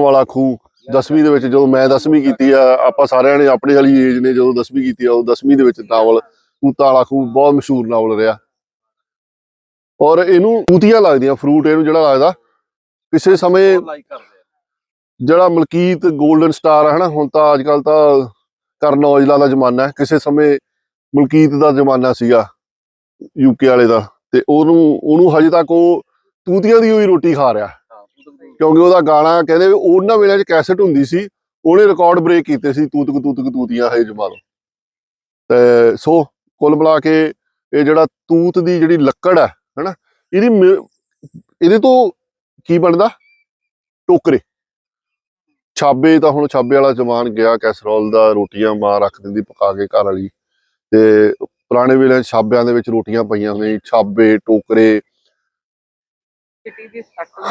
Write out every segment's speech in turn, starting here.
ਵਾਲਾ ਖੂਹ 10ਵੀਂ ਦੇ ਵਿੱਚ ਜਦੋਂ ਮੈਂ 10ਵੀਂ ਕੀਤੀ ਆ ਆਪਾਂ ਸਾਰਿਆਂ ਨੇ ਆਪਣੀ ਵਾਲੀ ਏਜ ਨੇ ਜਦੋਂ 10ਵੀਂ ਕੀਤੀ ਆ ਉਹ 10ਵੀਂ ਦੇ ਵਿੱਚ ਨਾਵਲ ਤੂਤਾਂ ਵਾਲਾ ਖੂਹ ਬਹੁਤ ਮਸ਼ਹੂਰ ਨਾਵਲ ਰਿਹਾ। ਔਰ ਇਹਨੂੰ ਤੂਤੀਆਂ ਲੱਗਦੀਆਂ ਫਰੂਟ ਇਹਨੂੰ ਜਿਹੜਾ ਲੱਗਦਾ ਕਿਸੇ ਸਮੇਂ ਜਿਹੜਾ ਮਲਕੀਤ 골ਡਨ ਸਟਾਰ ਹੈ ਹਨਾ ਹੁਣ ਤਾਂ ਅੱਜ ਕੱਲ ਤਾਂ ਕਰਨ ਔਜਲਾ ਦਾ ਜ਼ਮਾਨਾ ਹੈ ਕਿਸੇ ਸਮੇਂ ਮਲਕੀਤ ਦਾ ਜ਼ਮਾਨਾ ਸੀਗਾ ਯੂਕੇ ਵਾਲੇ ਦਾ ਤੇ ਉਹਨੂੰ ਉਹਨੂੰ ਹਜੇ ਤੱਕ ਉਹ ਤੂਤੀਆਂ ਦੀ ਹੋਈ ਰੋਟੀ ਖਾ ਰਿਹਾ। ਕਿਉਂਕਿ ਉਹਦਾ ਗਾਣਾ ਕਹਿੰਦੇ ਉਹਨਾਂ ਵੇਲੇ 'ਚ ਕੈਸਟ ਹੁੰਦੀ ਸੀ ਉਹਨੇ ਰਿਕਾਰਡ ਬ੍ਰੇਕ ਕੀਤੇ ਸੀ ਤੂਤਕ ਤੂਤਕ ਤੂਤੀਆਂ ਹੈ ਜਮਾ ਲਓ ਤੇ ਸੋ ਕੁੱਲ ਮਿਲਾ ਕੇ ਇਹ ਜਿਹੜਾ ਤੂਤ ਦੀ ਜਿਹੜੀ ਲੱਕੜ ਹੈ ਹਨਾ ਇਹਦੀ ਇਹਦੇ ਤੋਂ ਕੀ ਬਣਦਾ? ਟੋਕਰੇ। ਛਾਬੇ ਤਾਂ ਹੁਣ ਛਾਬੇ ਵਾਲਾ ਜ਼ਮਾਨ ਗਿਆ ਕੈਸਰੋਲ ਦਾ ਰੋਟੀਆਂ ਮਾਂ ਰੱਖ ਦਿੰਦੀ ਪਕਾ ਕੇ ਘਰ ਵਾਲੀ। ਤੇ ਪੁਰਾਣੇ ਵੇਲੇ ਛਾਬਿਆਂ ਦੇ ਵਿੱਚ ਰੋਟੀਆਂ ਪਈਆਂ ਹੁੰਦੀਆਂ ਛਾਬੇ ਟੋਕਰੇ।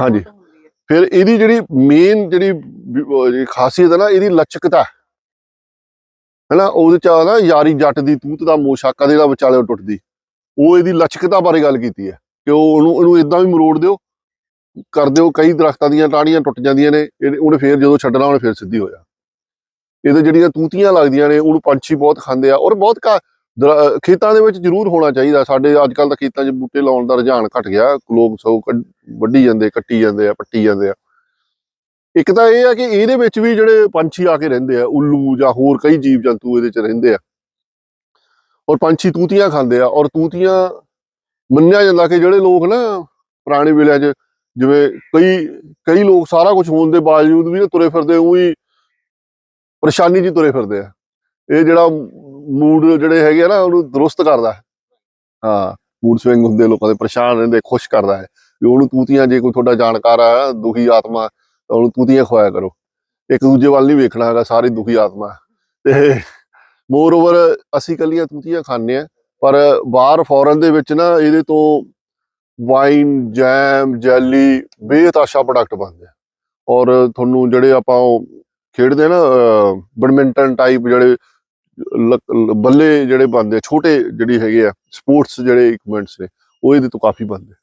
ਹਾਂਜੀ। ਫਿਰ ਇਹਦੀ ਜਿਹੜੀ ਮੇਨ ਜਿਹੜੀ ਖਾਸੀਅਤ ਹੈ ਨਾ, ਇਹਦੀ ਲਚਕਤਾ ਹੈਨਾ, ਉਹਦੇ ਚ ਨਾ ਯਾਰੀ ਜੱਟ ਦੀ, ਤੂਤ ਦਾ ਮੋਸ਼ਾਕਾ ਦੇ ਜਿਹੜਾ ਵਿਚਾਲੇ ਟੁੱਟਦੀ। ਉਹ ਇਹਦੀ ਲਚਕਤਾ ਬਾਰੇ ਗੱਲ ਕੀਤੀ ਹੈ ਕਿ ਉਹ ਉਹਨੂੰ ਉਹਨੂੰ ਇਦਾਂ ਵੀ ਮਰੋੜ ਦਿਓ, ਕਰ ਦਿਓ, ਕਈ ਦਰਖਤਾਂ ਦੀਆਂ ਟਾਹਣੀਆਂ ਟੁੱਟ ਜਾਂਦੀਆਂ ਨੇ ਇਹਨੇ- ਉਹਨੇ ਫੇਰ ਜਦੋਂ ਛੱਡਣਾ, ਉਹਨੇ ਫੇਰ ਸਿੱਧੀ ਹੋ ਜਾ ਇਹਦੇ ਜਿਹੜੀਆਂ ਤੂਤੀਆਂ ਲੱਗਦੀਆਂ ਨੇ, ਉਹਨੂੰ ਪੰਛੀ ਬਹੁਤ ਖਾਂਦੇ ਆ, ਔਰ ਬਹੁਤ ਘਾ- ਖੇਤਾਂ ਦੇ ਵਿੱਚ ਜ਼ਰੂਰ ਹੋਣਾ ਚਾਹੀਦਾ। ਸਾਡੇ ਅੱਜ ਕੱਲ ਤਾਂ ਖੇਤਾਂ 'ਚ ਬੂਟੇ ਲਾਉਣ ਦਾ ਰੁਝਾਨ ਘਟ ਗਿਆ। ਲੋਕ ਸਗੋਂ ਵੱਢੀ ਜਾਂਦੇ, ਕੱਟੀ ਜਾਂਦੇ ਆ, ਪੱਟੀ ਜਾਂਦੇ ਆ। ਇੱਕ ਤਾਂ ਇਹ ਆ ਕਿ ਇਹਦੇ ਵਿੱਚ ਵੀ ਜਿਹੜੇ ਪੰਛੀ ਆ ਕੇ ਰਹਿੰਦੇ ਆ, ਉੱਲੂ ਜਾਂ ਹੋਰ ਕਈ ਜੀਵ ਜੰਤੂ ਇਹਦੇ 'ਚ ਰਹਿੰਦੇ ਆ। ਔਰ ਪੰਛੀ ਤੂਤੀਆਂ ਖਾਂਦੇ ਆ। ਔਰ ਤੂਤੀਆਂ ਮੰਨਿਆ ਜਾਂਦਾ ਕਿ ਜਿਹੜੇ ਲੋਕ ਨਾ ਪੁਰਾਣੇ ਵੇਲਿਆਂ 'ਚ ਜਿਵੇਂ ਕਈ ਕਈ ਲੋਕ ਸਾਰਾ ਕੁਝ ਹੋਣ ਦੇ ਬਾਵਜੂਦ ਵੀ ਨਾ ਤੁਰੇ ਫਿਰਦੇ, ਉਹੀ ਪਰੇਸ਼ਾਨੀ 'ਚ ਤੁਰੇ ਫਿਰਦੇ ਆ। ਇਹ ਜਿਹੜਾ ਮੂਡ ਜਿਹੜੇ ਹੈਗੇ ਆ ਨਾ, ਉਹਨੂੰ ਦਰੁਸਤ ਕਰਦਾ ਹੈ। ਹਾਂ ਮੂਡ ਸਵਿੰਗ ਹੁੰਦੇ, ਲੋਕਾਂ ਦੇ ਪਰੇਸ਼ਾਨ ਰਹਿੰਦੇ, ਖੁਸ਼ ਕਰਦਾ ਹੈ। ਵੀ ਉਹਨੂੰ ਤੂਤੀਆਂ, ਜੇ ਕੋਈ ਤੁਹਾਡਾ ਜਾਣਕਾਰ ਆ, ਦੁਖੀ ਆਤਮਾ ਉਹਨੂੰ ਤੂਤੀਆਂ ਖਵਾਇਆ ਕਰੋ। ਇੱਕ ਦੂਜੇ ਵੱਲ ਨਹੀਂ ਵੇਖਣਾ ਹੈਗਾ, ਸਾਰੇ ਦੁਖੀ ਆਤਮਾ। ਤੇ ਮੋਰ ਓਵਰ ਅਸੀਂ ਕੱਲੀਆਂ ਤੂਤੀਆਂ ਖਾਂਦੇ ਆ ਪਰ ਬਾਹਰ ਫੋਰਨ ਦੇ ਵਿੱਚ ਨਾ, ਇਹਦੇ ਤੋਂ ਵਾਈਨ ਜੈਮ ਜੈਲੀ ਬੇਤਾਸ਼ਾ ਪ੍ਰੋਡਕਟ ਬਣਦੇ ਆ। ਔਰ ਤੁਹਾਨੂੰ ਜਿਹੜੇ ਆਪਾਂ ਉਹ ਖੇਡਦੇ ਆ ਨਾ ਬੈਡਮਿੰਟਨ ਟਾਈਪ ਜਿਹੜੇ ਬੱਲੇ ਜਿਹੜੇ ਬਣਦੇ ਆ, ਛੋਟੇ ਜਿਹੜੀ ਹੈਗੇ ਆ ਸਪੋਰਟਸ ਜਿਹੜੇ ਇਕਵਿਪਮੈਂਟਸ ਨੇ ਉਹ ਇਹਦੇ ਤੋਂ ਕਾਫੀ ਬਣਦੇ